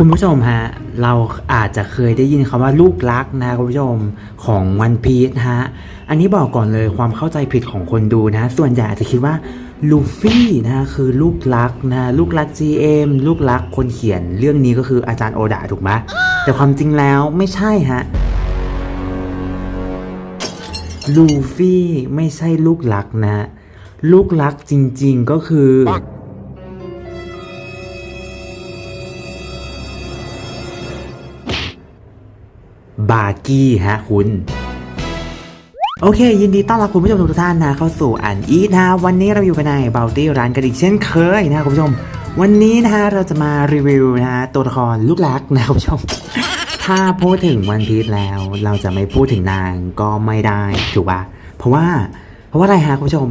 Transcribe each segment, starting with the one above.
คุณผู้ชมฮะ เราอาจจะเคยได้ยินคำว่าลูกรักนะคุณผู้ชมของวันพีชฮะ อันนี้บอกก่อนเลยความเข้าใจผิดของคนดูนะ ส่วนใหญ่อาจจะคิดว่าลูฟี่นะคือลูกรักนะลูกรัก GM ลูกรักคนเขียนเรื่องนี้ก็คืออาจารย์โอดาถูกไหมแต่ความจริงแล้วไม่ใช่ฮะลูฟี่ไม่ใช่ลูกรักนะ ลูกรักจริงๆก็คือ บาร์กี้ฮะคุณโอเค ยินดีต้อนรับคุณผู้ชมทุกท่านนะเข้าสู่อันอีทนะวันนี้เราอยู่กันในเบลตี้ร้านกันอีกเช่นเคยนะคุณผู้ชม วันนี้นะฮะเราจะมารีวิวนะฮะตัวละครลูกรักนะคุณผู้ชม ถ้าพูดถึงวันพีชแล้ว เราจะไม่พูดถึงนางก็ไม่ได้ถูกปะเพราะว่าเพราะว่าอะไรฮะคุณผู้ชม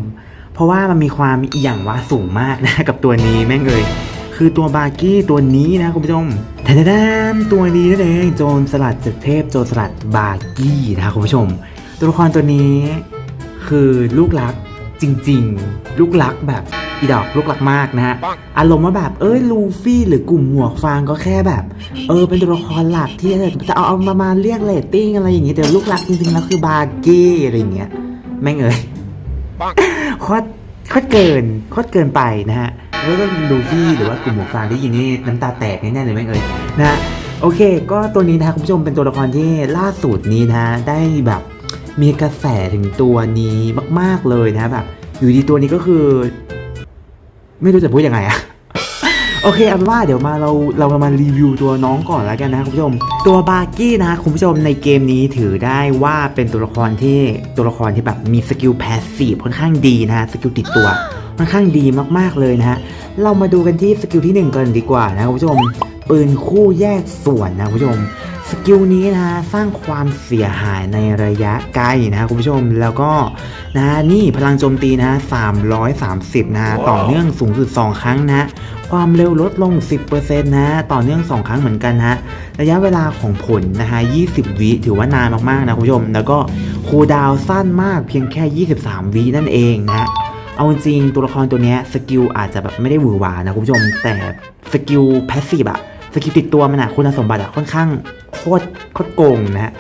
เพราะว่ามันมีความอย่างว่าสูงมากนะกับตัวนี้แม่งเลย คือตัวบาร์กี้ตัวนี้นะคุณผู้ชมแทนๆตัวนี้นั่นเองโจรสลัดจากเทพโจรสลัดบาร์กี้นะคุณผู้ชม ตัวละครตัวนี้คือลูกรักจริง ๆ ลูกรักแบบอีดอกลูกรักมากนะฮะ อารมณ์ว่าแบบเอ้ยลูฟี่หรือกลุ่มหมวกฟางก็แค่แบบ เออเป็นตัวละครหลักที่จะเอาเอามามาเรียกเรตติ้งอะไรอย่างงี้ แต่ลูกรักจริงๆแล้วคือบาร์กี้อะไรอย่างเงี้ยแม่งเอ้ยโคตรโคตรเกินโคตรเกินไปนะฮะ แล้วก็ลูฟี่หรือว่ากลุ่มหมวกฟางได้ยินนี่น้ำตาแตกแน่ๆเลยแม่เอ้ยนะโอเค ก็ตัวนี้นะคุณผู้ชมเป็นตัวละครที่ล่าสุดนี้นะได้แบบมีกระแสถึงตัวนี้มาก ๆเลยนะฮะแบบอยู่ดีตัวนี้ก็คือ ไม่รู้จะพูดยังไงอะโอเคเอาเป็นว่าเดี๋ยวมาเราเรามารีวิวตัวน้องก่อนแล้วกันนะคุณผู้ชม ตัวบาร์กี้นะคุณผู้ชมในเกมนี้ถือได้ว่าเป็นตัวละครที่ตัวละครที่แบบมีสกิลแพสซีฟค่อนข้างดีนะฮะสกิลติดตัวค่อนข้างดีมากๆเลยนะฮะ เรามาดูกันที่สกิลที่หนึ่งกันดีกว่านะคุณผู้ชม ปืนคู่แยกส่วนนะคุณผู้ชม สกิลนี้นะฮะสร้างความเสียหายในระยะไกลนะฮะคุณผู้ชมแล้วก็นะฮะนี่พลังโจมตีนะฮะ330 นะฮะต่อเนื่องสูงสุด 2 ครั้งนะฮะความเร็วลดลง 10%นะฮะต่อเนื่อง 2 ครั้งเหมือนกันนะฮะระยะเวลาของผลนะฮะ20 วิถือว่านานมากๆนะคุณผู้ชม แล้วก็คูลดาวน์สั้นมากเพียงแค่ 23 วินั่นเองนะฮะ เอาจริงตัวละครตัวนี้สกิลอาจจะแบบไม่ได้หวือหวานะคุณผู้ชม แต่สกิลแพสซีฟอะสกิลติดตัวมันอะคุณสมบัติอะค่อนข้างโคตรโคตรโกงนะฮะ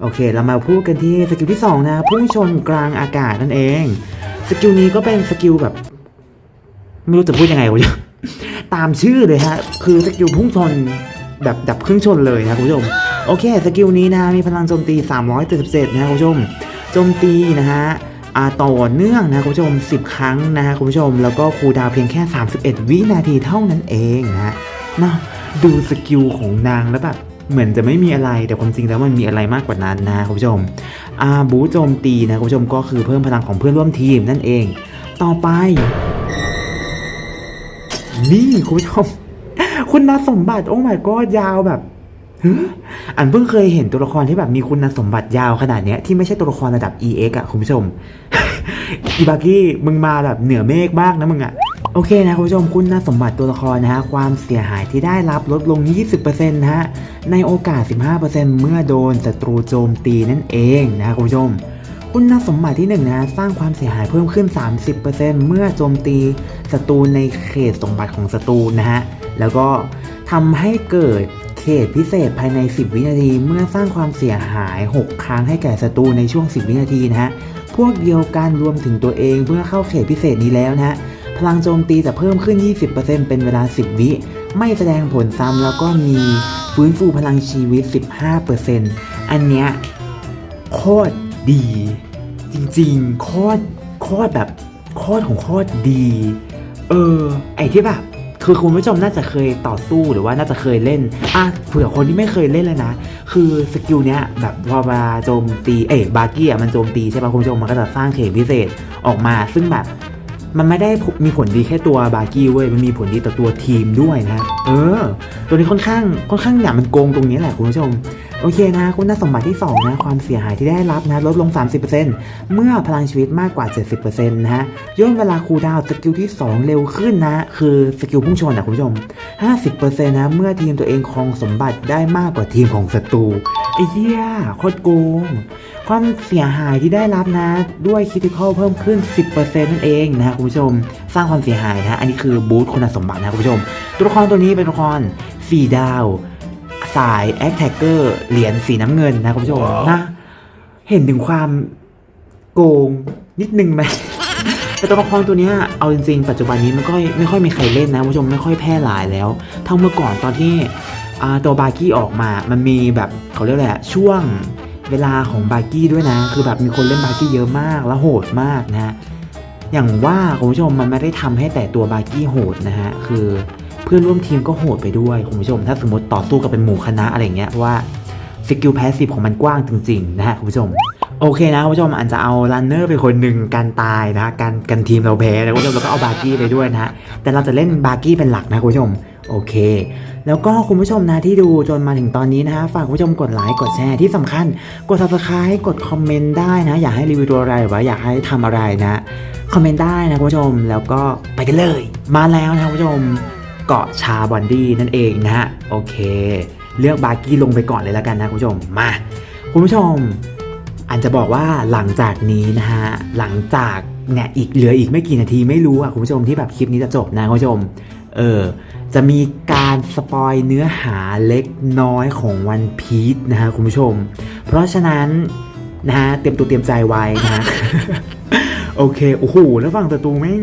โอเค เรามาพูดกันที่สกิลที่2นะพุ่งชนกลางอากาศนั่นเอง สกิลนี้ก็เป็นสกิลแบบ ไม่รู้จะพูดยังไงวะตามชื่อเลยฮะ คือสกิลพุ่งชนแบบดับเครื่องชนเลยนะคุณผู้ชม โอเค สกิลนี้นะมีพลังโจมตี 377 นะคุณผู้ชม โจมตีนะฮะ ต่อเนื่องนะคุณผู้ชม 10 ครั้งนะฮะคุณผู้ชมแล้วก็คูดาวเพียงแค่ 31 วินาทีเท่านั้นเองนะเนาะดูสกิลของนางแล้วแบบเหมือนจะไม่มีอะไรแต่ความจริงแล้วมันมีอะไรมากกว่านั้นนะคุณผู้ชมอาบูโจมตีนะคุณผู้ชมก็คือเพิ่มพลังของเพื่อนร่วมทีมนั่นเอง ต่อไป นี่คุณผู้ชม คุณสมบัติโอ้ my god ยาวแบบ อันเพิ่งเคยเห็นตัวละครที่แบบมีคุณสมบัติยาวขนาดเนี้ยที่ไม่ใช่ตัวละครระดับ EX อะคุณผู้ชม อีบากี้มึงมาแบบเหนือเมฆมากนะมึงอะโอเคนะคุณผู้ชมคุณสมบัติตัวละครนะฮะความเสียหายที่ได้รับลดลง 20%นะฮะในโอกาส 15%เมื่อโดนศัตรูโจมตีนั่นเองนะคุณผู้ชม คุณสมบัติที่ 1 นะสร้างความเสียหายเพิ่มขึ้น 30%เมื่อโจมตีศัตรูในเขตสมบัติของศัตรูนะฮะแล้วก็ทำให้เกิด เขตพิเศษภายใน 10 วินาที เมื่อสร้างความเสียหาย 6 ครั้งให้แก่ศัตรูในช่วง 10 วินาทีนะฮะ พวกเดียวกันรวมถึงตัวเองเมื่อเข้าเขตพิเศษนี้แล้วนะฮะ พลังโจมตีจะเพิ่มขึ้น 20%เป็นเวลา 10 วิ ไม่แสดงผลซ้ำแล้วก็มีฟื้นฟูพลังชีวิต 15%อันเนี้ยโคตรดี จริงๆโคตรโคตรแบบโคตรของโคตรดี เออ ไอ้ที่แบบ คือคุณผู้ชมน่าจะเคยต่อสู้หรือว่าน่าจะเคยเล่นอะเผื่อคนที่ไม่เคยเล่นเลยนะ คือสกิลเนี้ยแบบพอมาโจมตีเอ๋บาร์กี้อะมันโจมตีใช่ป่ะคุณผู้ชมมันก็จะสร้างเขตพิเศษออกมาซึ่งแบบมันไม่ได้มีผลดีแค่ตัวบาร์กี้เว้ย มันมีผลดีต่อตัวทีมด้วยนะ เออ ตัวนี้ค่อนข้างค่อนข้างเนี่ยมันโกงตรงนี้แหละคุณผู้ชม โอเคนะ คุณสมบัติที่ 2 นะ ความเสียหายที่ได้รับนะ ลดลง 30%เมื่อพลังชีวิตมากกว่า 70%นะฮะย่นเวลาคูลดาวน์สกิลที่ 2 เร็วขึ้นนะ คือสกิลพุ่งชนนะคุณผู้ชม 50%นะ เมื่อทีมตัวเองครองสมบัติได้มากกว่าทีมของศัตรูไอ้เหี้ยโคตรโกงความเสียหายที่ได้รับนะ ด้วยคิติคอลเพิ่มขึ้น 10%นั่นเองนะฮะคุณผู้ชม สร้างความเสียหายนะอันนี้คือบูทคุณสมบัตินะคุณผู้ชม ตัวละครตัวนี้เป็นตัวละคร4ดาว สายแอคแท็กเกอร์เหรียญสีน้ำเงินนะคุณผู้ชมนะ เห็นถึงความโกงนิดนึงไหมแต่ตัวละครตัวเนี้ยเอาจริงๆ ปัจจุบันนี้มันก็ไม่ค่อยมีใครเล่นนะคุณผู้ชมไม่ค่อยแพร่หลายแล้วเท่าเมื่อก่อนตอนที่อ่าตัวบาร์กี้ออกมา มันมีแบบเขาเรียกอะไรอะช่วงเวลาของบาร์กี้ด้วยนะ คือแบบมีคนเล่นบาร์กี้เยอะมากแล้วโหดมากนะฮะอย่างว่าคุณผู้ชมมันไม่ได้ทำให้แต่ตัวบาร์กี้โหดนะฮะคือ เพื่อนร่วมทีมก็โหดไปด้วยคุณผู้ชม ถ้าสมมติต่อสู้กันเป็นหมู่คณะอะไรเงี้ยเพราะว่าสกิลแพสซีฟของมันกว้างจริงๆนะฮะคุณผู้ชมโอเคนะคุณผู้ชมอาจจะเอารันเนอร์ไปคนหนึ่งการตายนะการกันทีมเราแพ้นะคุณผู้ชมแล้วก็เอาบาร์กี้ไปด้วยนะฮะแต่เราจะเล่นบาร์กี้เป็นหลักนะคุณผู้ชมโอเค แล้วก็คุณผู้ชมนะที่ดูจนมาถึงตอนนี้นะฮะฝากคุณผู้ชมกดไลค์กดแชร์ที่สำคัญ กด subscribe กดคอมเมนต์ได้นะ อยากให้รีวิวตัวอะไรหรือว่าอยากให้ทำอะไรนะคอมเมนต์ได้นะคุณผู้ชมแล้วก็ไปกันเลย มาแล้วนะคุณผู้ชม เกาะชาบอนดี้นั่นเองนะฮะโอเค เลือกบาร์กี้ลงไปก่อนเลยแล้วกันนะคุณผู้ชมมาคุณผู้ชมอันจะบอกว่าหลังจากนี้นะฮะหลังจากเนี่ยอีกเหลืออีกไม่กี่นาทีไม่รู้อะคุณผู้ชมที่แบบคลิปนี้จะจบนะคุณผู้ชมเออจะมีการสปอยเนื้อหาเล็กน้อยของวันพีชนะฮะคุณผู้ชม เพราะฉะนั้นนะฮะเตรียมตัวเตรียมใจไว้นะฮะโอเค โอ้โห แล้วฝั่งศัตรูแม่ง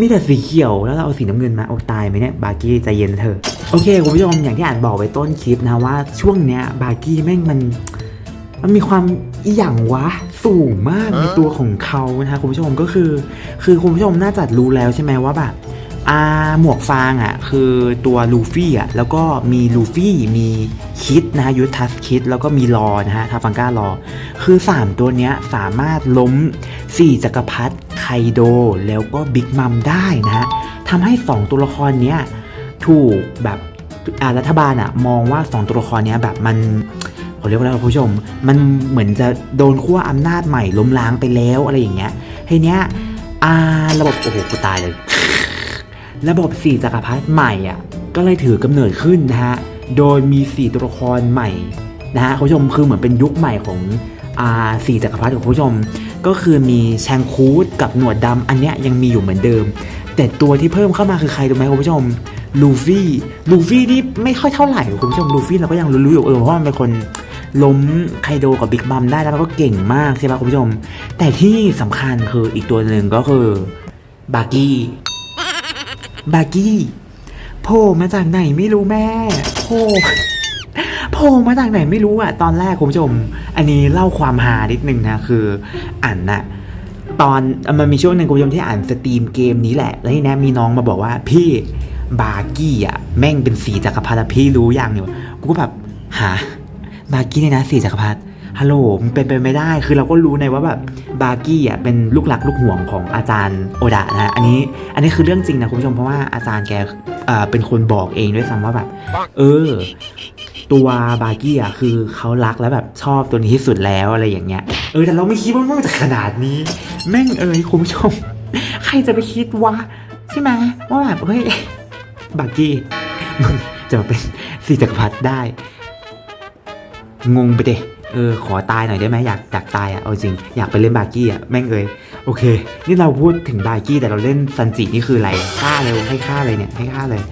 มีแต่สีเขียวแล้วเราเอาสีน้ำเงินมาโอ้ตายไหมเนี่ยบาร์กี้ใจเย็นเธอะโอเคคุณผู้ชมอย่างที่อ่านบอกไว้ต้นคลิปนะว่าช่วงเนี้ยบาร์กี้แม่งมันมันมีความอหย่างวะสูงมากในตัวของเขานะฮะคุณผู้ชมก็คือ คือคุณผู้ชมน่าจะรู้แล้วใช่ไหมว่าแบบอาหมวกฟางอะคือตัวลูฟี่อะแล้วก็มีลูฟี่มีคิดนะฮะยูทัสคิดแล้วก็มีรอนะฮะทาฟังก้ารอ คือ 3 ตัวเนี้ยสามารถล้ม 4 จักรพรรดิ ไคโดแล้วก็บิ๊กมัมได้นะฮะทำให้ 2 ตัวละครเนี้ยถูกแบบอารัฐบาลอะมองว่า 2 ตัวละครเนี้ยแบบมันเขาเรียกว่าอะไรวะคุณผู้ชม มันเหมือนจะโดนขั้วอำนาจใหม่ล้มล้างไปแล้วอะไรอย่างเงี้ยทีเนี้ยอาระบบโอ้โหกูตายเลย ระบบสี่จักรพรรดิใหม่อะก็เลยถือกำเนิดขึ้นนะฮะโดยมีสี่ตัวละครใหม่นะฮะคุณผู้ชมคือเหมือนเป็นยุคใหม่ของอ่าสี่จักรพรรดิของคุณผู้ชม ก็คือมีแชงคูดกับหนวดดำอันเนี้ยยังมีอยู่เหมือนเดิม แต่ตัวที่เพิ่มเข้ามาคือใครรู้ไหมคุณผู้ชมลูฟี่ลูฟี่นี่ไม่ค่อยเท่าไหร่คุณผู้ชมลูฟี่เราก็ยังรู้ๆอยู่เออเพราะมันเป็นคนล้มไคโดกับบิ๊กบัมได้แล้วก็เก่งมากใช่ไหมคุณผู้ชม แต่ที่สำคัญคืออีกตัวหนึ่งก็คือบาร์กี้บาร์กี้โผล่มาจากไหนไม่รู้แม่โผล่ โผล่มาจากไหนไม่รู้อะตอนแรกคุณผู้ชม อันนี้เล่าความฮานิดนึงนะคืออ่านนะตอนมันมีช่วงหนึ่งคุณผู้ชมที่อ่านสตรีมเกมนี้แหละ แล้วทีนี้มีน้องมาบอกว่าพี่บาร์กี้อะแม่งเป็นสีจักรพรรดิพี่รู้ยังอยู่กูก็แบบหาบาร์กี้เนี่ยนะสีจักรพรรดิฮัลโหลมันเป็นไปไม่ได้ คือเราก็รู้ในว่าแบบบาร์กี้อะเป็นลูกหลักลูกห่วงของอาจารย์โอดะนะอันนี้อันนี้คือเรื่องจริงนะคุณผู้ชมเพราะว่าอาจารย์แกเอ่อเป็นคนบอกเองด้วยซ้ำว่าแบบ เออ ตัวบาร์กี้อะคือเขารักแล้วแบบชอบตัวนี้ที่สุดแล้วอะไรอย่างเงี้ยเออแต่เราไม่คิดว่ามันจะขนาดนี้ แม่งเอ้ยคุณผู้ชม ใครจะไปคิดวะใช่ไหมว่าแบบเฮ้ยบาร์กี้มึงจะมาเป็นสี่จักรพรรดิได้ งงไปเดเออขอตายหน่อยได้ไหมอยากอยากตายอะเอาจริงอยากไปเล่นบาร์กี้อะแม่งเอ้ยโอเค นี่เราพูดถึงบาร์กี้แต่เราเล่นซันจินี่คืออะไรฆ่าเลยให้ฆ่าเลยเนี่ยให้ฆ่าเลย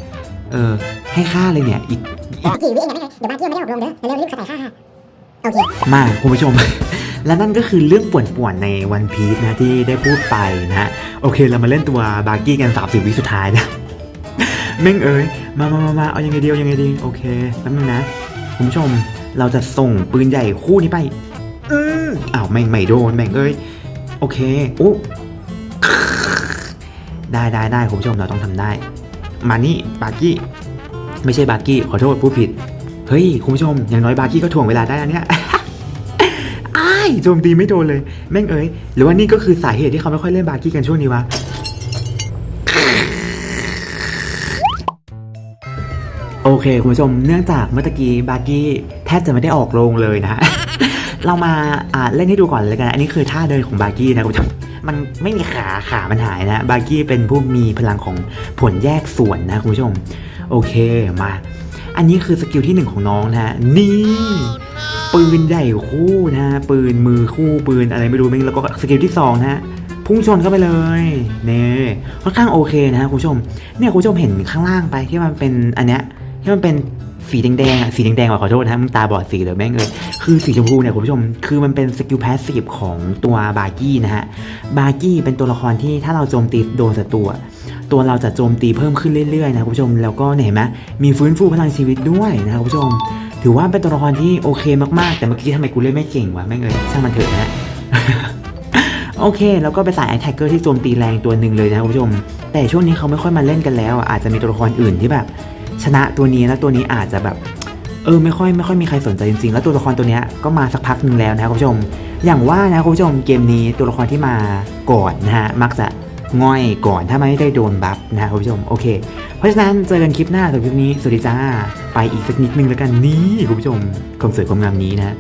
เออ ให้ฆ่าเลยเนี่ยอีก กี่วิเองนะไม่ไงเดี๋ยวบ้านเที่ยวไม่ได้ออกลงเด้อเร็วๆรีบขับสายค่าค่ะโอเคมาคุณผู้ชม และนั่นก็คือเรื่องป่วนๆในวันพี e นะที่ได้พูดไปนะฮะโอเคเรามาเล่นตัวบาร์กี้กัน 30 วิสุดท้ายนะแม่งเอ้ยมามามามาเอายังไงดีเอายังไงดีโอเคแป๊บนึงนะคุณผู้ชมเราจะส่งปืนใหญ่คู่นี้ไปอืมอ้าวแม่งไม่โดนแม่งเอ้ยโอเคโอ้ได้ได้ได้คุณผู้ชมเราต้องทำได้ มานี่บาร์กี้ ไม่ใช่บาร์กี้ขอโทษผู้ผิด เฮ้ย คุณผู้ชม อย่างน้อยบาร์กี้ก็ถ่วงเวลาได้แล้วเนี่ยอ้ายโจมตีไม่โดนเลย แม่งเอ้ย หรือว่านี่ก็คือสาเหตุที่เขาไม่ค่อยเล่นบาร์กี้กันช่วงนี้วะโอเค คุณผู้ชมเนื่องจากเมื่อกี้บาร์กี้แทบจะไม่ได้ออกโรงเลยนะเรามาอ่าเล่นให้ดูก่อนเลยกัน อันนี้คือท่าเดินของบาร์กี้นะคุณผู้ชมมันไม่มีขาขามันหายนะ บาร์กี้เป็นผู้มีพลังของผลแยกส่วนนะคุณผู้ชม โอเคมา อันนี้คือสกิลที่หนึ่งของน้องนะฮะนี่ปืนใหญ่คู่นะฮะปืนมือคู่ปืนอะไรไม่รู้ไม่แล้วก็สกิลที่สองนะฮะพุ่งชนเข้าไปเลยเนี่ค่อนข้างโอเคนะฮะคุณผู้ชม เนี่ยคุณผู้ชมเห็นข้างล่างไปที่มันเป็นอันเนี้ยที่มันเป็นสีแดงๆอะสีแดงๆว่ะขอโทษนะมึงตาบอดสีเลยแม่งเลยคือสีชมพูเนี่ยคุณผู้ชมคือมันเป็นสกิลแพสซีฟของตัวบาร์กี้นะฮะบาร์กี้เป็นตัวละครที่ถ้าเราโจมตีโดนศัตรู ตัวเราจะโจมตีเพิ่มขึ้นเรื่อยๆนะคุณผู้ชมแล้วก็เห็นไหมมีฟื้นฟูพลังชีวิตด้วยนะคุณผู้ชม ถือว่าเป็นตัวละครที่โอเคมากๆ แต่เมื่อกี้ทำไมกูเล่นไม่เก่งวะแม่งเลยช่างมันเถอะนะฮะโอเค แล้วก็ไปนสายแอ t แทกเกอร์ที่โจมตีแรงตัวหนึ่งเลยนะคุณผู้ชม แต่ช่วงนี้เขาไม่ค่อยมาเล่นกันแล้ว อาจจะมีตัวละครอื่นที่แบบ ชนะตัวนี้แล้วตัวนี้อาจจะแบบเออไม่ค่อยไม่ค่อยมีใครสนใจจริงๆ แล้วตัวละครตัวนี้ก็มาสักพักหนึ่งแล้วนะคุณผู้ชม อย่างว่านะคุณผู้ชมเกมนี้ตัวละครที่มาก่อนนะฮะมักจะ ง่อยก่อนถ้าไม่ได้โดนบัฟนะคุณผู้ชมโอเค เพราะฉะนั้นเจอกันคลิปหน้าสำหรับคลิปนี้สวัสดีจ้า ไปอีกสักนิดนึงแล้วกันนี่คุณผู้ชมความสวยความงามนี้นะ